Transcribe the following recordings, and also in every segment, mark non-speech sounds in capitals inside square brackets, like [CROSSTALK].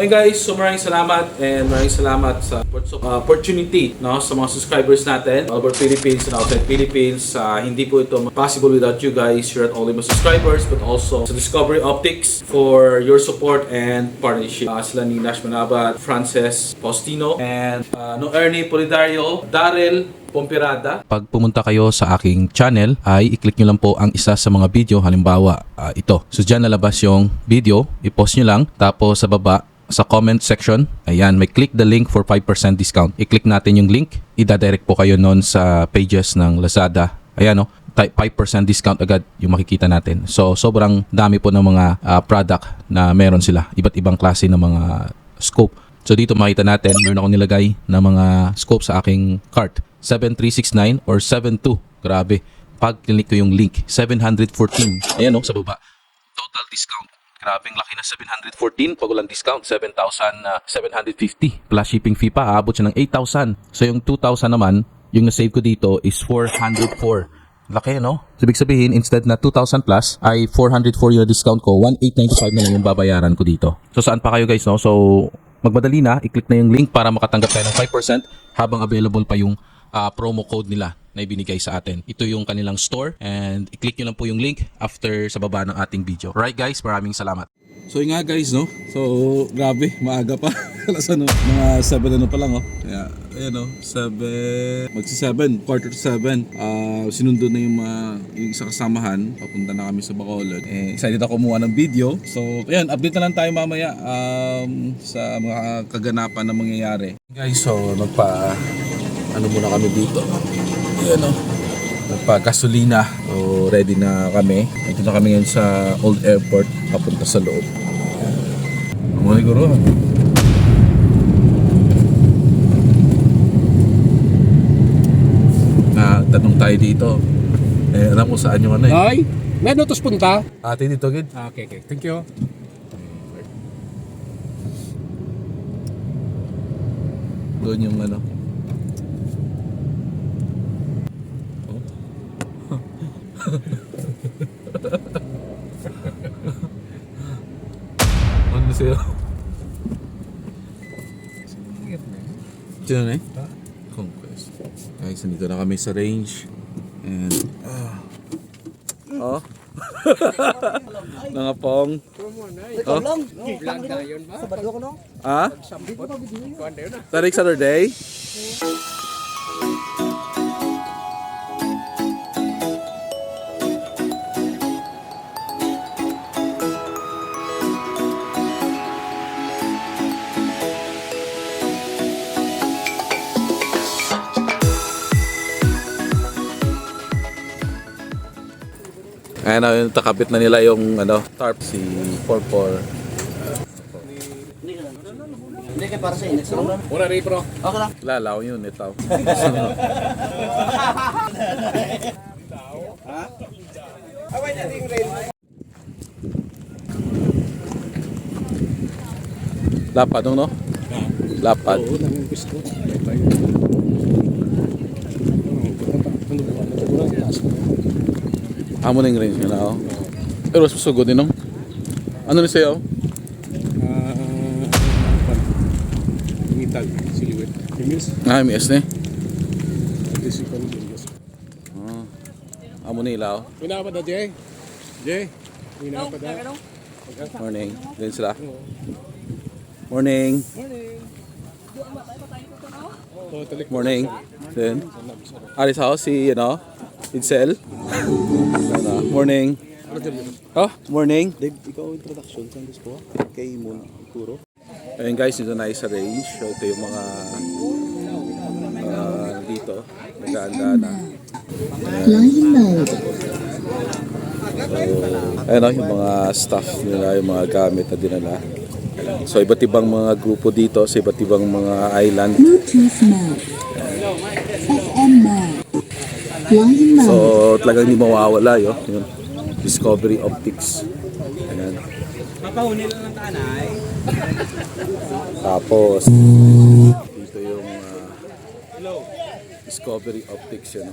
Okay guys, so maraming salamat and maraming salamat sa uh, opportunity no, sa mga subscribers natin all over Philippines and outside Philippines. Uh, hindi po ito possible without you guys. You're not only my subscribers but also sa Discovery Optics for your support and partnership. Uh, sila ni Nash Manabat, Frances Faustino, and uh, no Ernie Polidario, Daryl Pompirada, Pag pumunta kayo sa aking channel ay i-click nyo lang po ang isa sa mga video halimbawa ah, ito. So dyan nalabas yung video, i-post nyo lang tapos sa baba sa comment section, ayan, may click the link for 5% discount. I-click natin yung link, idadirect po kayo noon sa pages ng Lazada. Ayan o, 5% discount agad yung makikita natin. So sobrang dami po ng mga ah, product na meron sila. Iba't ibang klase ng mga scope. So dito makita natin, meron ako nilagay na mga scope sa aking cart. 7369 or 72. Grabe. Pag click ko yung link, 714. Ayan o, sa baba. Total discount. Grabeng laki na 714. Pag walang discount, 7,750. Plus shipping fee pa, aabot siya ng 8,000. So yung 2,000 naman, yung na-save ko dito is 404. Laki, no? So, ibig sabihin, instead na 2,000 plus, ay 404 yung discount ko, 1,895 na lang yung babayaran ko dito. So, saan pa kayo guys, no? So, magmadali na, i-click na yung link para makatanggap tayo ng 5% habang available pa yung ah, promo code nila na ibinigay sa atin. Ito yung kanilang store and i-click nyo lang po yung link after sa baba ng ating video. Right guys, maraming salamat. So yun nga guys, no? So, grabe, maaga pa. [LAUGHS] Alas ano, mga 7 ano pa lang, oh. Kaya, ayan, oh, 7, magsi 7, quarter to 7. Ah, sinundo na yung mga, yung isa kasamahan. Papunta na kami sa Bacolod. Eh, excited ako kumuha ng video. So, ayan, update na lang tayo mamaya um, sa mga kaganapan na mangyayari. Guys, so, nagpa, ano muna kami dito. Ayan, oh nagpa-gasolina. So, ready na kami. Ito na kami ngayon sa Old Airport, papunta sa loob. Ang mga guro. Na tanong tayo dito. Eh, alam mo saan yung ano eh. Ay, may notos punta. Ate dito, gid. Ah, okay, okay. Thank you. Doon yung ano. Ano sa'yo? Sino na eh? Conquest. Guys, nandito na kami sa range. And, ah. Oh. [LAUGHS] Mga pong. Oh. Vlog na yun ba? Ah? Tarik Saturday? Ayan na, yung takabit na nila yung ano, tarp si Porpor. Hindi kay para sa init. Wala rin bro. Okay lang. Lalaw yun, ito. [LAUGHS] Lapad no? Lapad. Oo, nang gusto. Amo na yung range nila, oh. Pero mas masugod din, no? Ano na sa'yo? Ah, Mitag, siliwet. Imis, Ah, MS na eh. disipon, imis. Ah. Amo na ilaw. Minapa na, Jay? Jay? Minapa na? Morning. Din sila. Morning. Talik. Morning. Then, Aris house, si, ano, Itzel. Morning. Oh, morning. Dave, ikaw introduction sa gusto ko. Kay Moon Kuro. Ayun guys, dito na sa range. So, ito yung mga ah, dito. Nagkaanda na. Flying mode. Ayun oh, yung mga staff nila, yung mga gamit na dinala. So, iba't ibang mga grupo dito sa iba't ibang mga island. Bluetooth mode. So, talagang hindi mawawala yun. yun. Discovery Optics. Ayan. Tapos, dito yung ah, Discovery Optics yun.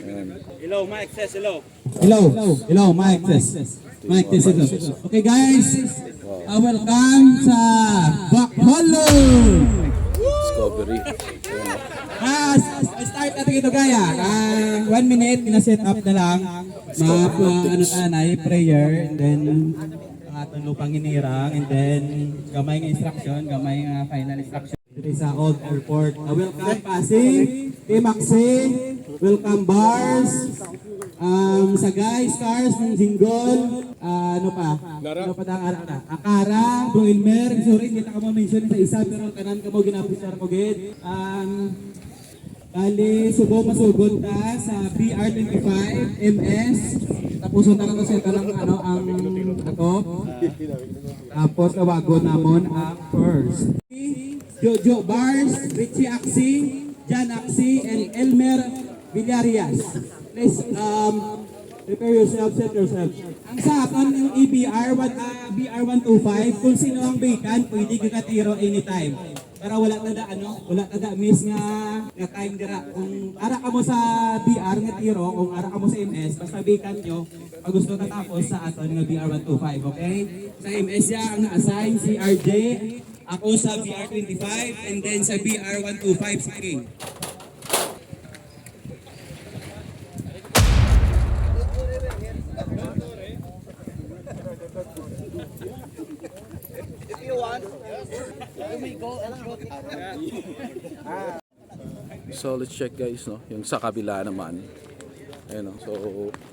Ayan. Hello, Mike says hello. Hello, hello, mic test. Mic test ito. Okay guys, Wow. uh, welcome sa Bakholo! Discovery. Ah, s- start natin ito gaya. Ah, one minute, pina-set up na lang. Mga uh, ano tanay, prayer, and then atong lupang hinirang, and then gamay nga instruction, gamay nga final instruction. Dito sa Old Airport. Ah, welcome Pasig, Team Maxi, welcome Bars, um, sa guys, Cars, ng Jingle, ah, ano pa? Ano pa ang ara na? Akara, Bro Elmer, sorry, na ka ma-mention sa isa, pero tanan ka mo ginapusar ko gid. Um, Bali, subo masugod ta sa BR25 MS. Tapos na sa lang ano ang ato. Tapos tawagon namon ang first. Jojo Bars, Richie Axi, Jan Axi, and Elmer Villarias. Please um, prepare yourself, set yourself. Ang sa akin yung EBR, ah, BR125, kung sino ang vacant, pwede ka katiro anytime. Para wala na da ano, wala na da miss nga nga time dira. Kung ara ka mo sa BR nga tiro, kung ara ka mo sa MS, basta vacant nyo, pag gusto ka tapos sa aton nga BR125, okay? Sa MS ya ang na-assign si RJ, ako sa BR25, and then sa BR125 si King. So let's check guys no, yung sa kabila naman. Ayun no. So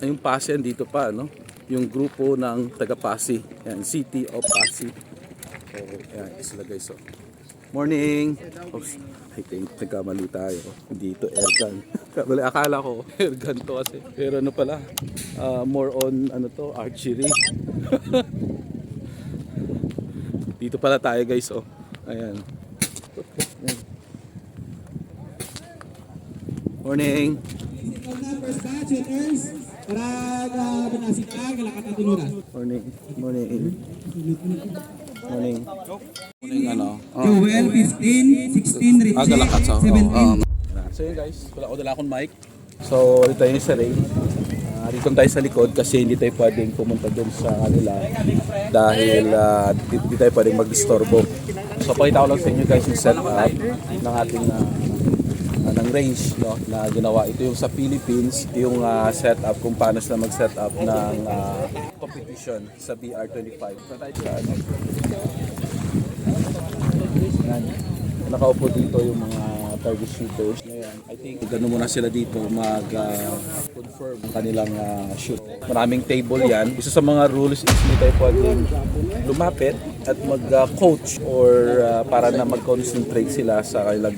yung Pasig dito pa no, yung grupo ng taga Pasig, yan City of Pasig. So yan sila guys so. Morning. Oops. I think nagkamali tayo. Hindi ito airgun. [LAUGHS] Kamali akala ko airgun to kasi. Pero ano pala? ah, more on ano to, archery. [LAUGHS] dito pala tayo guys oh. Ayan. Morning. Ikaw na, first batch, shooters. Para uh, banasik ka, kalakat na tunuran. Morning. Morning. Morning. Morning ano. Joel, 15, 16, Richie, Ah, galakat sa. 17. Um, so yun guys, wala ko dala akong mic. So, dito tayo sa rain. Ah, dito tayo sa likod kasi hindi tayo pwedeng pumunta dun sa kanila dahil ah, di tayo pwedeng mag-disturbo. So, pakita ko lang sa inyo guys yung setup ng ating ng range no, na ginawa. Ito yung sa Philippines, yung ah, setup kung paano sila mag-set up ng ah, competition sa BR25. So, tayo sa ano. Nakaupo dito yung mga target shooters. Ngayon, I think gano'n muna sila dito mag-confirm ang kanilang ah, shoot. Maraming table yan. Isa sa mga rules is hindi tayo pwedeng lumapit at mag-coach or ah, para na mag-concentrate sila sa kanilang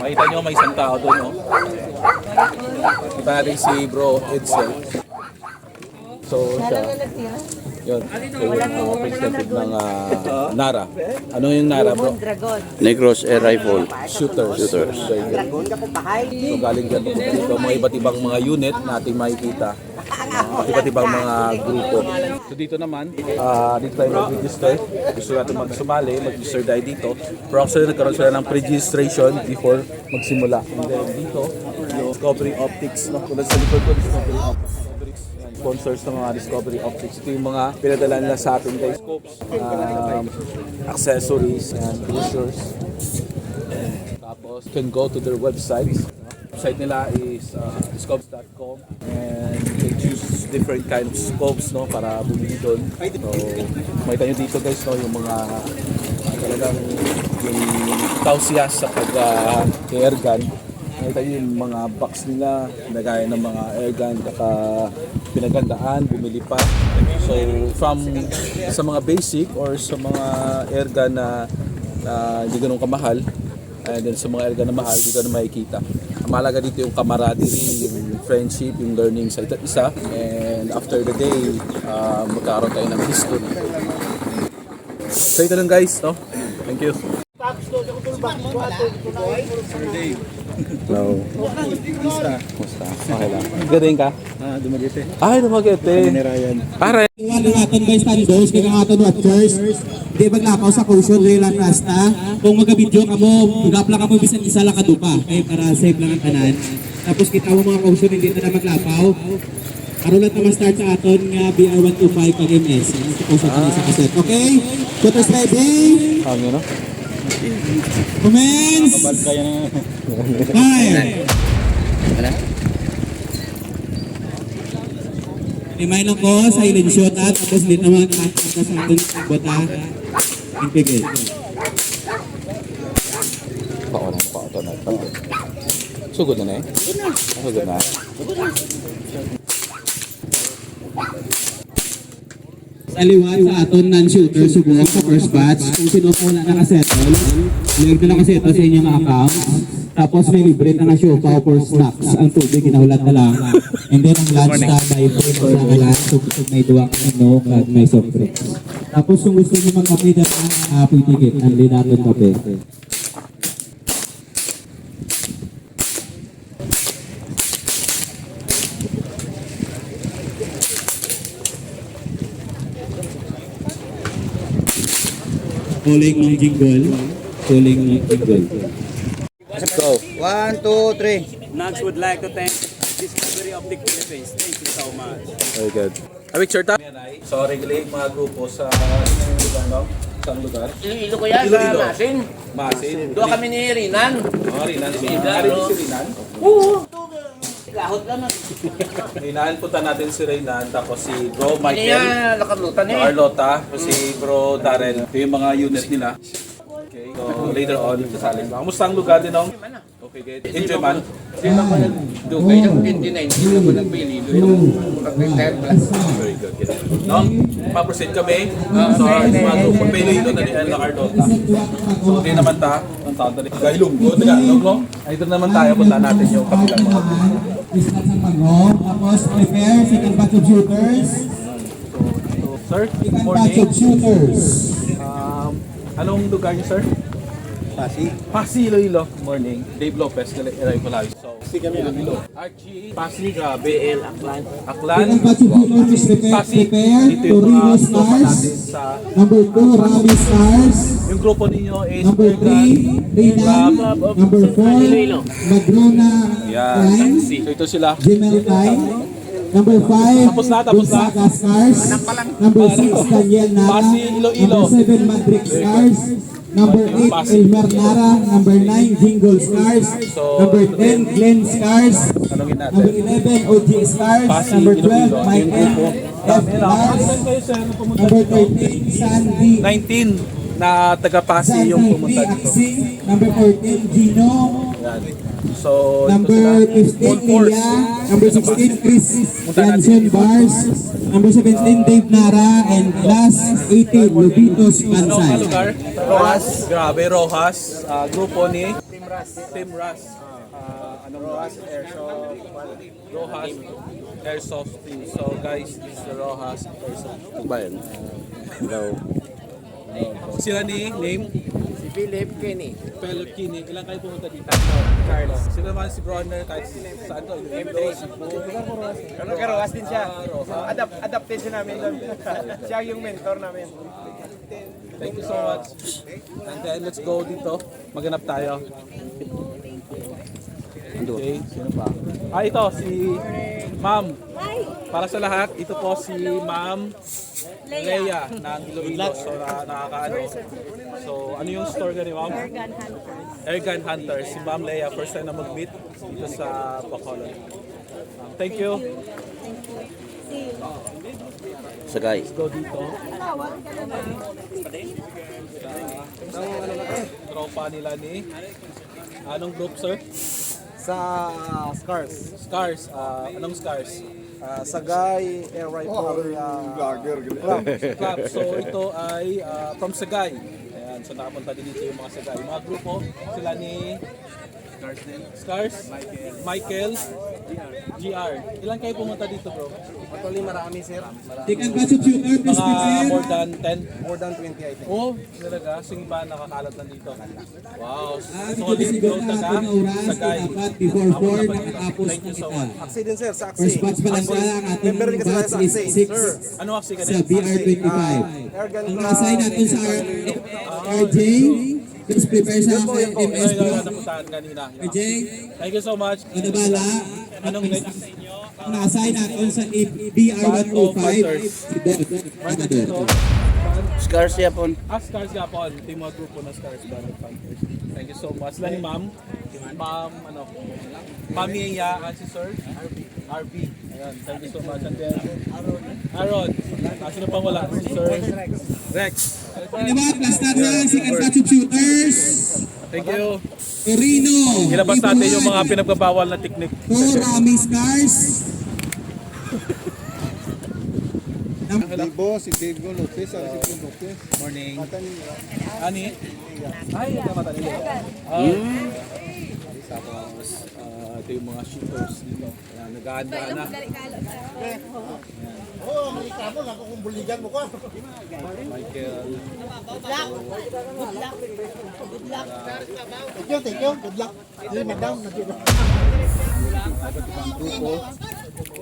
Makita nyo may isang tao doon, no? Kita natin si bro Edsel. So, siya. Yun. So, yung uh, representative ng ah, Nara. Ano yung Nara, bro? Negros Air Rifle. Shooters. Shooters. So, galing dyan papunta dito. Mga iba't ibang mga unit na ating makikita. Mga iba't ibang mga grupo. So dito naman, ah, dito tayo mag-register. Gusto natin magsumali, mag-register tayo dito. Pero actually nagkaroon sila ng pre-registration before magsimula. And then dito, yung Discovery Optics. No? Tulad sa likod ko, Discovery Optics. Sponsors ng mga Discovery Optics. Ito yung mga pinadala nila sa atin guys. Scopes, um, accessories, and brochures. Tapos, you can go to their website. Website nila is uh, scopes.com and you can choose different kind of scopes no para bumili doon. So, makita nyo dito guys no yung mga uh, talagang yung enthusiast sa pag uh, airgun. Makita nyo yung mga box nila, nagaya ng mga airgun kaka pinagandaan, bumili pa. So, from sa mga basic or sa mga airgun na na hindi ganun kamahal, And then sa mga erga na mahal, dito na makikita. Mahalaga dito yung camaraderie, yung friendship, yung learning sa isa't isa. And after the day, uh, magkaroon tayo ng history. So ito lang guys, no? Thank you. Hello. Kumusta? Kumusta? Okay lang. Galing ka? Ah, dumagite. Ay, dumagete. Ryan. Pare. Wala natin guys standards, kaya nga aton watchers. Di maglakaw sa caution real rasta. Kung magabidyo ka mo, magapla ka mo bisan isa lang kadupa. Okay, para safe lang ang tanan. Tapos kita mo mga caution, hindi na na maglapaw. Aron lang naman start sa aton nga BR125 kag MS. Ano ito po sa ah. sa kaset. Okay? Photos ready? Hangin, no? Commence! Kaya na. Five! Remind lang ko, silent shot at tapos hindi naman nakakita sa ating bota. Impigil. Pao na, pao na. Sugod na na eh. Sugod na. Sa liwan sa aton non-shooter subok sa first batch. Kung sino po na nakasettle, leg na nakasettle sa inyong account. Tapos may libre na na-show for snacks. Ang tubig, inahulat na lang. And then ang lunch na may free sa kalan. So, may duwak na no, kag may soft drinks. Tapos kung gusto niyo magkape na uh, ticket, ang linaton kape. Calling ng jingle. Calling ng jingle. Go. One, two, three. Nugs would like to thank Discovery of the Philippines. Thank you so much. Very good. Awik, sir, ta? So, regulate mga grupo sa ano lugar, no? Saan lugar? Iloilo ko yan Iloilo. Masin. Masin. Doon kami ni Rinan. Mga Rinan. Si Rinan. Oo. Lahot lang na. Rinan, punta natin si Rinan. Tapos si Bro Hindi Michael. niya nakalutan eh. Carlota, si Bro Darren. Ito yung mga unit nila. Okay, so later on, kasali ba? Kamusta ang lugar din, Ong? Okay, good. Enjoy man. Doon kayo ng 2019 na mo ng Pililo. Mag-retire plus. Very good. good. No? Pa-proceed kami. So, sa mga grupo, Peloilo na ni Elna Carlota. So, hindi naman ta. Ang tawag na rin. Gailunggo, Tagalog, no? Ito naman tayo. Punta natin yung kapilang mga grupo. Start sa pag-go. Tapos prepare second batch of shooters. Sir, good Second batch morning. of shooters. Um, anong lugar niyo, sir? Pasi. Pasi, Iloilo. Morning. Dave Lopez, Eray Palayo. So, Pasi kami, Iloilo. Archie, Pasi, grabe. BL, Aklan. Aklan. Second batch of shooters prepare, Pasi, prepare. ito yung mga Stars. natin sa... Number 2, Rami Stars. Yung grupo ninyo is Number 3, Rinan. Number 4, Madrona Yan. So, ito sila. Jimel Time. Number 5, Tapos na, tapos na. Gonzaga Stars. Number 6, Daniel Nara. Number 7, Madrid Stars. Number 8, Pasi. Elmer Nara. Number 9, Jingle Stars. So, Number 10, Glenn natin. Number 11, OG Stars. Pasi, Number Iloilo. 12, Yung Michael grupo. F. Sir? Ano Number dito? 13, Sandy. 19 na taga-Pasi yung pumunta dito. Number 14, Gino. Yan. So, Number sila. 15, Full force. Lia. Number 16, Chris Jansen Bars. Number 17, Dave Nara. And last, 18, Lobitos Ano ka Pansay. Rojas. Grabe, Rojas. Ah, grupo ni? Team Ras. Team Ras. Ah, anong Rojas? Airsoft. Rojas Airsoft Team. So guys, this is the Rojas Airsoft Team. Ba yan? Daw. Sila ni name? Philip Kenny. Philip Kini. Ilan kayo pumunta dito? Carlos. Sila naman si Bronner kahit saan to? Iloilo, Cebu. Ano karawas din siya. Ah, Rojas. Adapt, adaptation namin doon. [LAUGHS] siya yung mentor namin. Thank you so much. And then let's go dito. Maganap tayo. Okay, sino pa? Ah, ito si Ma'am. Para sa lahat, ito po si Ma'am Leia ng Iloilo. So, na, nakakaano. So, ano yung store gani, Ma'am? Airgun Hunters. Airgun Hunters. Si Ma'am Leia, first time na mag-meet dito sa Bacolod. Um, thank you. Sagay. Let's go dito. Tropa nila ni Anong group, sir? Sa Scars. Scars. ah, anong Scars? Uh, Sagay, Air Rifle. Uh, Club. So ito ay ah, from Sagay. Ayan, so nakapunta din dito yung mga Sagay. Mga grupo, sila ni Scars, Michael, GR. Ilan kayo pumunta dito, bro? actually marami sir. Batch of shooter, please Mga more than 10? More than 20 I think. Oh, talaga. Iba nakakalat lang dito. Wow. Ah, Solid medyo growth na oras. Sagay. Before Ako 4, naman dito. nakatapos na kita. Aksi din sir, sa Aksi. First batch pa lang siya ang ating din batch sa is Aksi. 6 Sir. Ano aksi ka sa din? BR25. Airgun Ang assign natin sa RJ, please prepare sa po, po. MS kanina. RJ, Thank you so much. ano bala? Anong next? na-assign natin sa BR-105 si Canador. Scars yapon. Ah, Scars Gapon. Team mga grupo na Scars Bandit Fighters. Thank you so much. Sila ni Ma'am. Ma'am, ano, Mami Iya, ah, si Sir. RP. Ayan, thank you so much. And then, Aaron. Aaron. Ah, sino pang wala? Si Sir Rex. Diba, plus natin si Kankachu Shooters, Thank you. Torino, Ilabas natin yung mga pinagbabawal na technique. to Raming Scars. [LAUGHS] Dibo, si Diego Lopez, si Diego Lopez. Morning. Ani? Ay, kamata nila. Ah. Tapos, ah, ito yung mga shooters dito. Ayan, nag-aanda na. Oo, may kamo, nakukumbuligan mo ko. Michael. Thank you, thank you. Good luck. Hindi, madam. Nandito. grupo,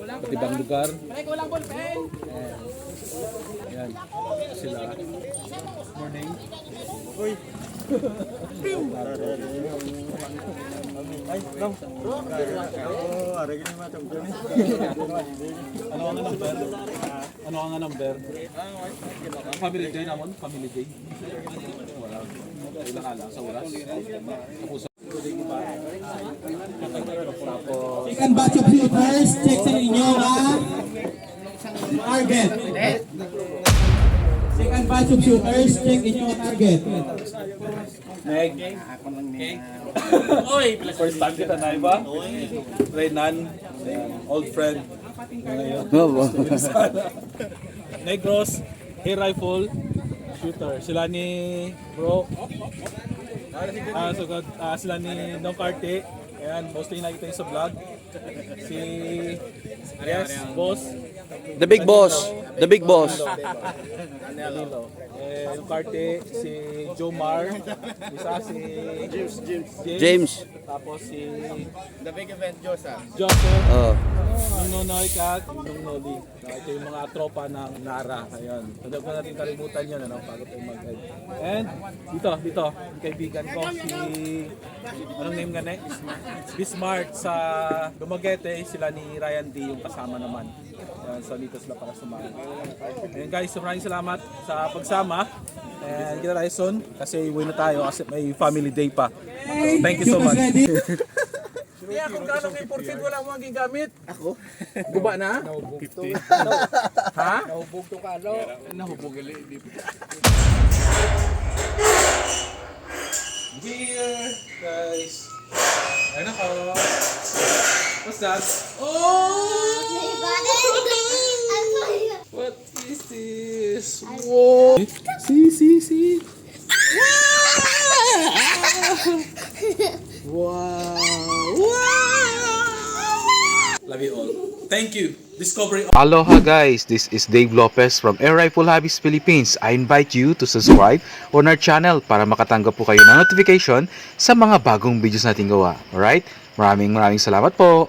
iba't ibang lugar. Ayan, sila. Morning. Ano ang number? Ano ang number? Family day naman, family day. Wala. Ilang ala sa oras. Tapos Second batch of shooters, check sa inyo ha. Target. Second batch of shooters, check inyo ang target. Meg. Oy, first time kita na iba. Renan, old friend. [LAUGHS] Negros, air rifle, shooter. Sila ni bro. Ah, so ah, sila ni Don Carte. Ayan, mostly nakita yung sa vlog. Si Yes, boss. The big boss. The big boss. Danilo. Eh, yung Carte, si Jomar. Isa si James. James. James. Tapos si The big event, Joseph. Joseph. Oh. Nung Nonoy Kat, nung Noli. Ah, Ito yung mga tropa ng Nara. Ayan. Huwag na natin kalimutan yun, ano, bago tayo mag-end. And, dito, dito, yung kaibigan ko, si, anong name nga ne? Bismart sa Dumaguete, sila ni Ryan D, yung kasama naman. Ayan, so dito sila para sumali. Ayan guys, so maraming salamat sa pagsama. And kita tayo soon, kasi uwi na tayo kasi may family day pa. So, thank you so much. [LAUGHS] Kaya kung kano may porfid wala mo ang gigamit. Ako? Guba na? Nahubog to. [LAUGHS] ha? Nahubog to kalo. Nahubog gali. Here, guys. Ayun ako. What's that? What is this? Whoa! See, see, see. Wow! Love you all. Thank you. Discovery Aloha guys, this is Dave Lopez from Air Rifle Hobbies Philippines. I invite you to subscribe on our channel para makatanggap po kayo ng notification sa mga bagong videos nating gawa. Alright? Maraming maraming salamat po.